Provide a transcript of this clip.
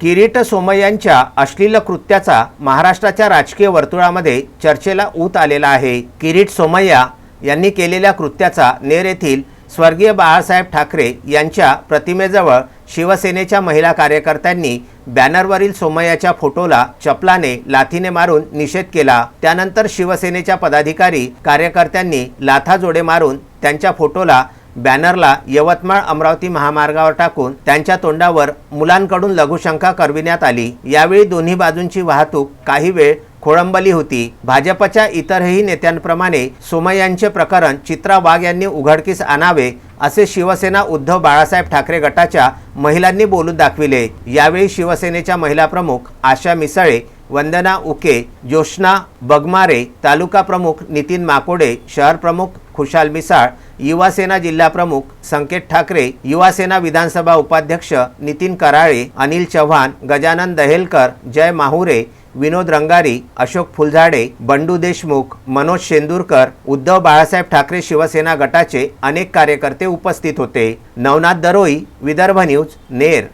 किरीट सोमय्यांच्या अश्लील कृत्याचा महाराष्ट्राच्या राजकीय वर्तुळामध्ये चर्चेला ऊत आलेला आहे. किरीट सोमय्या यांनी केलेल्या कृत्याचा नेर येथील स्वर्गीय बाळासाहेब ठाकरे यांच्या प्रतिमेजवळ शिवसेनेच्या महिला कार्यकर्त्यांनी बॅनरवरील सोमय्याच्या फोटोला चपलाने लाथीने मारून निषेध केला. त्यानंतर शिवसेनेच्या पदाधिकारी कार्यकर्त्यांनी लाथाजोडे मारून त्यांच्या फोटोला बॅनरला यवतमाळ अमरावती महामार्गावर टाकून त्यांच्या तोंडावर मुलांकडून लघुशंका करविण्यात आली. यावेळी दोन्ही बाजूंची वाहतूक काही वेळ खोळंबली होती. भाजपच्या इतरही नेत्यांप्रमाणे सोमय्यांचे प्रकरण चित्रा वाघ यांनी उघडकीस आणावे असे शिवसेना उद्धव बाळासाहेब ठाकरे गटाच्या महिलांनी बोलून दाखविले. यावेळी शिवसेनेच्या महिला प्रमुख आशा मिसाळे वंदना उके ज्योत्ना बगमारे तालुका प्रमुख नितीन माकोडे शहर प्रमुख खुशाल मिसाळ युवासेना जिल्हाप्रमुख संकेत ठाकरे युवासेना विधानसभा उपाध्यक्ष नितीन कराळे अनिल चव्हाण गजानन दहेलकर जय माहुरे विनोद रंगारी अशोक फुलझाडे बंडू देशमुख मनोज शेंदूरकर उद्धव बाळासाहेब ठाकरे शिवसेना गटाचे अनेक कार्यकर्ते उपस्थित होते. नवनाथ दरोई विदर्भ न्यूज नेर.